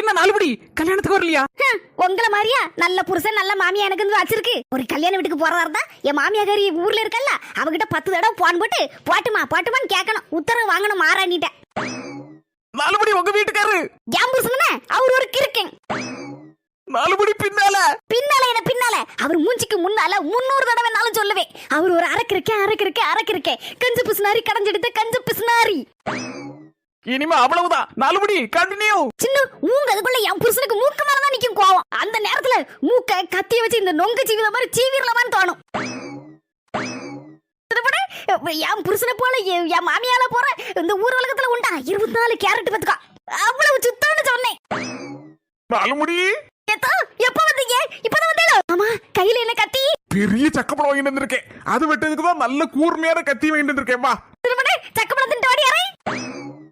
என்ன நாலுபடி கல்யாணத்துக்கு வரலையா? உங்களை மாதிரியா? நல்ல புருஷன் நல்ல மாமியா எனக்கு வந்து வச்சிருக்கு. ஒரு கல்யாண வீட்டுக்கு போறதா இருந்தா என் மாமியாரி ஊர்ல இருக்கல்ல அவகிட்ட பத்து தடவை போன் போட்டு போட்டுமா போட்டுமான்னு கேட்கணும் உத்தரவு வாங்கணும் மாறாண்டிட்ட நாலுபடி உங்க வீட்டுக்காரு. என் புருஷனே அவர் ஒரு கிறுக்கன். நாலுபடி பின்னால. பின்னால என்ன பின்னால. அவர் மூஞ்சிக்கு முன்னால முன்னூறு தடவை நாளும் சொல்லுவேன். அவர் ஒரு அரைக்கிருக்கே அரைக்கிருக்கே அரைக்கிருக்கே கஞ்ச பிசுனாரி கடைஞ்செடுத்த கஞ்ச பிசுனாரி. இனிமே அவ்வளவுதான். நாலுபடி கண்டினியூ சின்ன மூங்க அதுக்குள்ள என் புருஷனுக்கு மூக்கு மேலதான் நிக்கும் கோவம். அந்த நேரத்துல மூக்க கத்திய வச்சு இந்த நொங்க சீவித மாதிரி சீவிரலமான்னு தோணும் என் புருஷனை போல என் மாமியால போற இந்த ஊர் உலகத்துல உண்டா? இருபத்தி நாலு கேரட் பத்துக்கா. அவ்வளவு சுத்தம்னு சொன்னேன். நாலுமுடி. எப்ப வந்தீங்க? இப்பதான் வந்தீங்களா ஆமா கையில என்ன கத்தி? பெரிய சக்கப்படம் வாங்கிட்டு வந்திருக்கேன். அது வெட்டதுக்கு தான் நல்ல கூர்மையான கத்தி வாங்கிட்டு வந்திருக்கேன்.